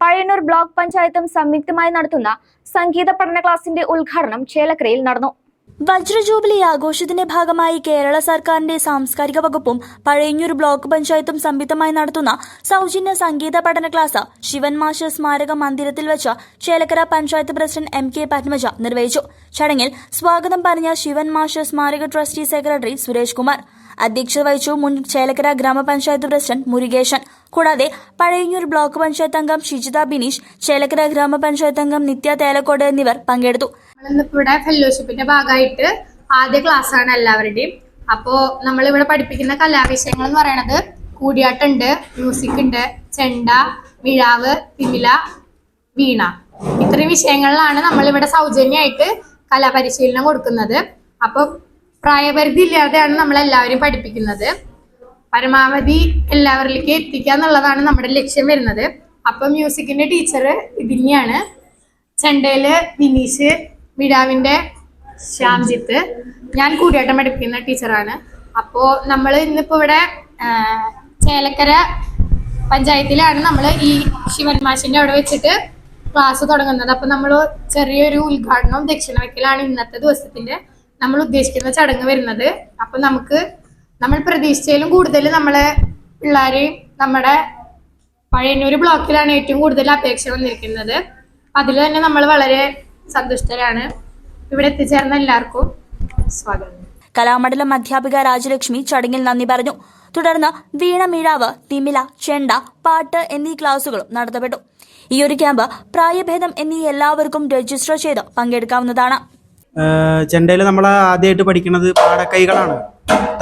Pazhayannur block പഞ്ചായത്തും സംയുക്തമായി നടത്തുന്ന സംഗീത പഠന ക്ലാസിന്റെ ഉദ്ഘാടനം ചേലക്കരയിൽ നടന്നു. വജ്ര ജൂബിലി ആഘോഷത്തിന്റെ ഭാഗമായി കേരള സർക്കാരിന്റെ സാംസ്കാരിക വകുപ്പും പഴയഞ്ഞൂർ ബ്ലോക്ക് പഞ്ചായത്തും സംയുക്തമായി നടത്തുന്ന സൗജന്യ സംഗീത പഠന ക്ലാസ് ശിവൻ മാഷ സ്മാരക മന്ദിരത്തിൽ വെച്ച് Chelakkara panchayat president M K Padmaja നിർവഹിച്ചു. ചടങ്ങിൽ സ്വാഗതം പറഞ്ഞ ശിവൻ മാഷ സ്മാരക ട്രസ്റ്റി സെക്രട്ടറി സുരേഷ് കുമാർ. അധ്യക്ഷത വഹിച്ചു മുൻ ചേലക്കര ഗ്രാമപഞ്ചായത്ത് പ്രസിഡന്റ് മുരുകേശൻ. കൂടാതെ പഴയന്നൂർ ബ്ലോക്ക് പഞ്ചായത്ത് അംഗം ഷിജിത ബിനീഷ് ചേലക്കര ഗ്രാമപഞ്ചായത്ത് അംഗം നിത്യ തേലക്കോട് എന്നിവർ പങ്കെടുത്തു. ഇവിടെ ഫെലോഷിപ്പിന്റെ ഭാഗമായിട്ട് ആദ്യ ക്ലാസ് ആണ് എല്ലാവരുടെയും. അപ്പോ നമ്മൾ ഇവിടെ പഠിപ്പിക്കുന്ന കലാവിഷയങ്ങൾ എന്ന് പറയുന്നത് കൂടിയാട്ടുണ്ട് മ്യൂസിക് ഉണ്ട് ചെണ്ട വിഴാവ് തിമില വീണ. ഇത്രയും വിഷയങ്ങളിലാണ് നമ്മൾ ഇവിടെ സൗജന്യമായിട്ട് കലാപരിശീലനം കൊടുക്കുന്നത്. അപ്പോൾ പ്രായപരിധി ഇല്ലാതെയാണ് നമ്മളെല്ലാവരും പഠിപ്പിക്കുന്നത്. പരമാവധി എല്ലാവരിലേക്ക് എത്തിക്കുക എന്നുള്ളതാണ് നമ്മുടെ ലക്ഷ്യം വരുന്നത്. അപ്പൊ മ്യൂസിക്കിന്റെ ടീച്ചർ ഇതിനെയാണ് ചെണ്ടയിൽ വിനീഷ് വിടാവിന്റെ ശ്യാംജിത്ത്. ഞാൻ കൂടിയാട്ടം പഠിപ്പിക്കുന്ന ടീച്ചറാണ്. അപ്പോ നമ്മൾ ഇന്നിപ്പോ ഇവിടെ ചേലക്കര പഞ്ചായത്തിലാണ് നമ്മൾ ഈ ശിവൻ മാഷിന്റെ അവിടെ വെച്ചിട്ട് ക്ലാസ് തുടങ്ങുന്നത്. അപ്പൊ നമ്മൾ ചെറിയൊരു ഉദ്ഘാടനവും ദക്ഷിണ വയ്ക്കലാണ് ഇന്നത്തെ ദിവസത്തിന്റെ നമ്മൾ ഉദ്ദേശിക്കുന്ന ചടങ്ങ് വരുന്നത്. അപ്പൊ നമുക്ക് നമ്മൾ പ്രതീക്ഷിച്ചതിലും കൂടുതൽ നമ്മളെ പിള്ളേരെയും നമ്മുടെ പഴയന്നൂർ ബ്ലോക്കിലാണ് ഏറ്റവും കൂടുതൽ അപേക്ഷ വന്നിരിക്കുന്നത്. അതിൽ തന്നെ നമ്മൾ വളരെ സന്തുഷ്ടരാണ്. ഇവിടെ എത്തിച്ചേർന്ന എല്ലാവർക്കും സ്വാഗതം. കലാമണ്ഡലം അധ്യാപിക രാജലക്ഷ്മി ചടങ്ങിൽ നന്ദി പറഞ്ഞു. തുടർന്ന് വീണ മിഴാവ് തിമില ചെണ്ട പാട്ട് എന്നീ ക്ലാസുകളും നടത്തപ്പെട്ടു. ഈ ഒരു ക്യാമ്പ് പ്രായഭേദം എന്നീ എല്ലാവർക്കും രജിസ്റ്റർ ചെയ്ത് പങ്കെടുക്കാവുന്നതാണ്. ചെണ്ടയിൽ നമ്മൾ ആദ്യമായിട്ട് പഠിക്കുന്നത് പാടക്കൈകളാണ്.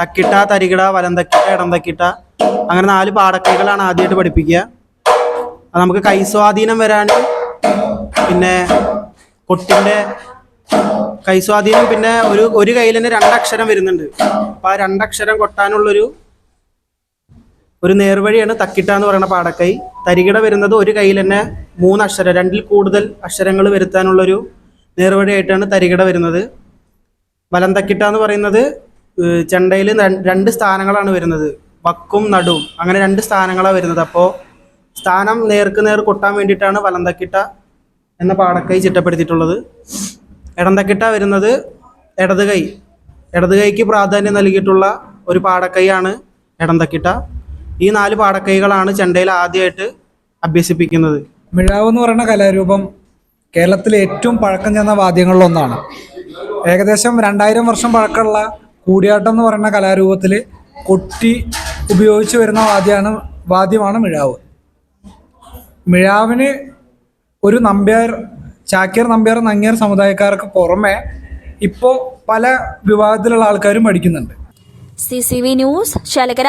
തക്കിട്ട തരികിട വലം തക്കിട്ട ഇടം തക്കിട്ട. അങ്ങനെ നാല് പാടക്കൈകളാണ് ആദ്യമായിട്ട് പഠിപ്പിക്കുക. അത് നമുക്ക് കൈസ്വാധീനം വരാനും പിന്നെ കൊട്ടിന്റെ കൈസ്വാധീനം പിന്നെ ഒരു ഒരു കയ്യിൽ തന്നെ രണ്ടക്ഷരം വരുന്നുണ്ട്. അപ്പോൾ ആ രണ്ടക്ഷരം കൊട്ടാനുള്ളൊരു ഒരു നേർവഴിയാണ് തക്കിട്ട എന്ന് പറയുന്ന പാടക്കൈ. തരികിട വരുന്നത് ഒരു കയ്യിൽ തന്നെ മൂന്ന് അക്ഷരം രണ്ടിൽ കൂടുതൽ അക്ഷരങ്ങൾ വരുത്താനുള്ളൊരു നേർവഴിയായിട്ടാണ് തരികിട വരുന്നത്. വലം തക്കിട്ട എന്ന് പറയുന്നത് ചെണ്ടയിൽ രണ്ട് സ്ഥാനങ്ങളാണ് വരുന്നത്. വക്കും നടുവും. അങ്ങനെ രണ്ട് സ്ഥാനങ്ങളാണ് വരുന്നത്. അപ്പോൾ സ്ഥാനം നേർക്ക് നേർ കൊട്ടാൻ വേണ്ടിയിട്ടാണ് വലന്തക്കിട്ട എന്ന പാടക്കൈ ചിട്ടപ്പെടുത്തിയിട്ടുള്ളത്. ഇടന്തക്കിട്ട വരുന്നത് ഇടത് കൈ ഇടത് കൈക്ക് പ്രാധാന്യം നൽകിയിട്ടുള്ള ഒരു പാടക്കൈയാണ് ഇടന്തക്കിട്ട ഈ നാല് പാടക്കൈകളാണ് ചെണ്ടയിൽ ആദ്യമായിട്ട് അഭ്യസിപ്പിക്കുന്നത്. മിഴാവ് എന്ന് പറയുന്ന കലാരൂപം കേരളത്തിലെ ഏറ്റവും പഴക്കം ചെന്ന വാദ്യങ്ങളിലൊന്നാണ്. ഏകദേശം രണ്ടായിരം വർഷം പഴക്കമുള്ള കൂടിയാട്ടം എന്ന് പറയുന്ന കലാരൂപത്തിൽ കൊട്ടി ഉപയോഗിച്ച് വരുന്ന വാദ്യമാണ് വാദ്യമാണ് മിഴാവ്. മിഴാവിന് ഒരു നമ്പ്യാർ ചാക്യാർ നമ്പ്യാർ നങ്ങിയർ സമുദായക്കാർക്ക് പുറമെ ഇപ്പോൾ പല വിഭാഗത്തിലുള്ള ആൾക്കാരും പഠിക്കുന്നുണ്ട്. C C V news Chelakkara